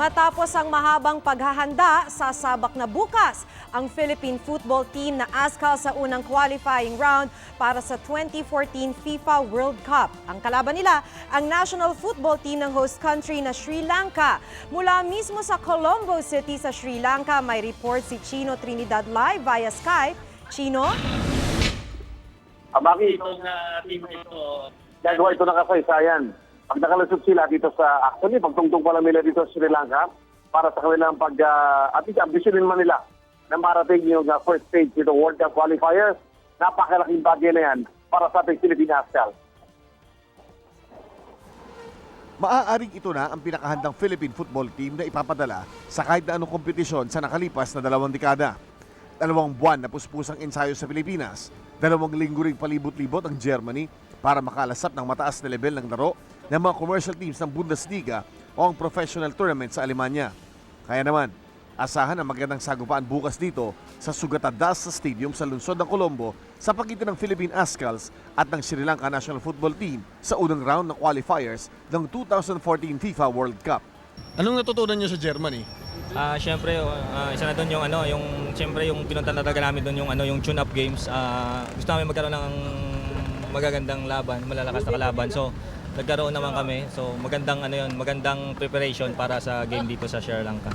Matapos ang mahabang paghahanda, sasabak na bukas ang Philippine football team na askal sa unang qualifying round para sa 2014 FIFA World Cup. Ang kalaban nila, ang national football team ng host country na Sri Lanka. Mula mismo sa Colombo City sa Sri Lanka, may report si Chino Trinidad live via Skype. Chino? Abaki, Itong uh, team ito, gagawa ito ng kasaysayan. Pag nakalusot sila dito sa, actually, pagtungtong pa lang nila dito sa Sri Lanka, para sa kanilang pag, uh, at least ambisyonin man nila na marating yung uh, first stage dito World Cup qualifiers, napakalaking bagay na yan para sa ating Philippine National. Maaaring ito na ang pinakahandang Philippine football team na ipapadala sa kahit na anong kompetisyon sa nakalipas na dalawang dekada. Dalawang buwan na puspusang ensayo sa Pilipinas, dalawang linggo ring palibot-libot ang Germany para makalasap ng mataas na level ng laro ng mga commercial teams ng Bundesliga o ang professional tournament sa Alemanya. Kaya naman, asahan ang magandang sagupaan bukas dito sa Sugatadasa Stadium sa lungsod ng Colombo sa pagitan ng Philippine Ascals at ng Sri Lanka National Football Team sa unang round ng qualifiers ng 2014 FIFA World Cup. Anong natutunan nyo sa Germany? ah syempre, ah, isa na doon yung ano, yung syempre yung pinunta na talaga namin doon yung ano, yung tune-up games. Ah, gusto namin magkaroon ng magagandang laban, malalakas na kalaban. So, nagkaroon naman kami. So, magandang ano yun, magandang preparation para sa game dito sa Sri Lanka.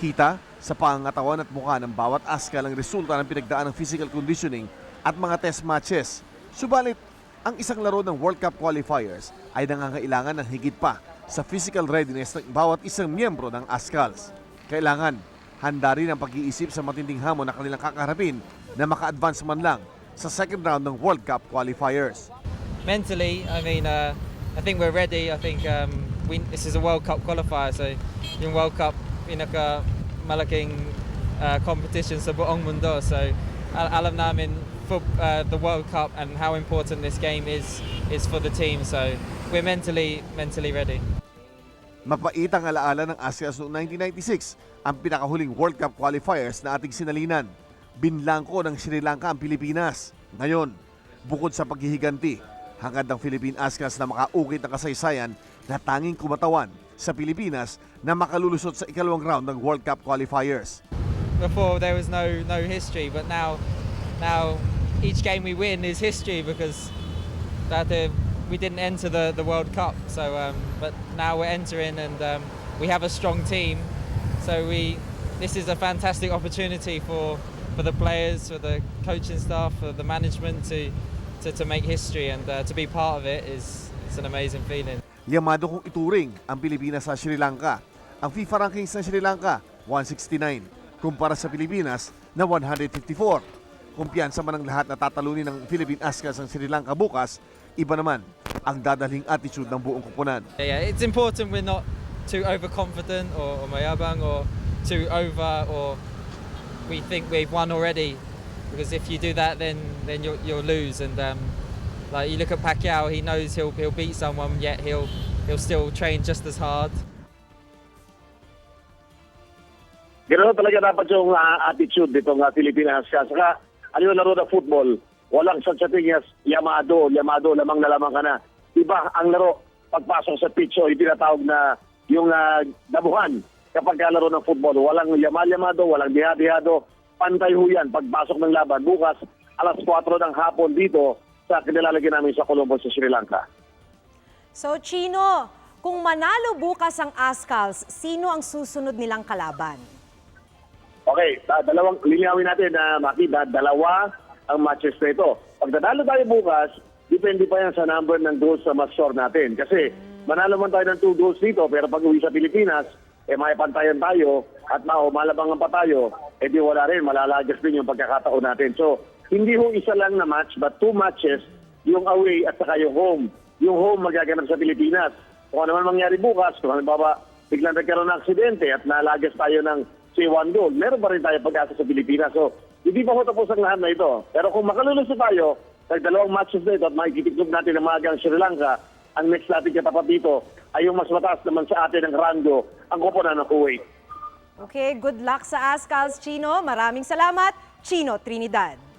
Kita sa pangatawan at mukha ng bawat askal ang resulta ng pinagdaan ng physical conditioning at mga test matches. Subalit, ang isang laro ng World Cup qualifiers ay nangangailangan ng higit pa sa physical readiness ng bawat isang miyembro ng Ascals. Kailangan handa rin ang pag-iisip sa matinding hamon na kanilang kakaharapin na maka-advance man lang sa second round ng World Cup qualifiers. mentally, I mean, uh, I think we're ready. I think um, we, this is a World Cup qualifier, so yung World Cup pinaka malaking uh, competition sa buong mundo. So al- alam namin for uh, the World Cup and how important this game is is for the team. So we're mentally mentally ready. Mapait ang alaala ng ASEAN noong 1996, ang pinakahuling World Cup qualifiers na ating sinalinan. Binlangko ng Sri Lanka ang Pilipinas. Ngayon, bukod sa paghihiganti, hangad ng Philippine Ascals na makaukit ng kasaysayan na tanging kumatawan sa Pilipinas na makalulusot sa ikalawang round ng World Cup qualifiers. Before there was no no history, but now now each game we win is history because that uh, we didn't enter the, the World Cup. So, um, but now we're entering, and um, we have a strong team. So we this is a fantastic opportunity for for the players, for the coaching staff, for the management to to, to make history and uh, to be part of it is it's an amazing feeling. Yamado kong ituring ang Pilipinas sa Sri Lanka. Ang FIFA rankings ng Sri Lanka, 169, kumpara sa Pilipinas na 154. Kumpiyansa man ang lahat na tatalunin ng Philippine Ascals ang Sri Lanka bukas, iba naman ang dadalhing attitude ng buong kupunan. Yeah, it's important we're not too overconfident or, or mayabang or too over or we think we've won already. Because if you do that, then then you'll, you'll lose. And um, like you look at Pacquiao, he knows he'll he'll beat someone, yet he'll he'll still train just as hard. Ganoon talaga dapat yung uh, attitude dito ng Pilipinas. Saka, ano yung laro ng football? Walang sasating yamado, yamado, lamang na lamang ka na. Iba ang laro pagpasok sa pitch o yung tinatawag na yung uh, dabuhan kapag laro ng football. Walang yamal-yamado, walang dihadihado. Pantay ho yan pagpasok ng laban. Bukas, alas 4 ng hapon dito sa kinilalagyan namin sa Colombo sa Sri Lanka. So, Chino, kung manalo bukas ang Ascals, sino ang susunod nilang kalaban? Okay, da- dalawang linawin natin na makita, dalawa ang matches na ito. Pag nanalo tayo bukas, depende pa yan sa number ng goals na mas-score natin. Kasi manalo man tayo ng two goals dito, pero pag uwi sa Pilipinas, eh may pantayan tayo at mao, malabangan pa tayo, eh di wala rin, malalagas din yung pagkakataon natin. So, hindi ho isa lang na match, but two matches, yung away at saka yung home. Yung home magaganap sa Pilipinas. Kung ano man mangyari bukas, kung baba, biglang nagkaroon ng aksidente at nalagas tayo ng say one goal, meron pa rin tayo pag-asa sa Pilipinas. So, hindi pa ho tapos ang lahat na ito. Pero kung makaluluso tayo, sa dalawang matches na ito at makikitiklog natin ang mga Sri Lanka, ang next natin katapat dito ay yung mas mataas naman sa atin ng rando, ang koponan ng Kuwait. Okay, good luck sa Ascals, Chino. Maraming salamat, Chino Trinidad.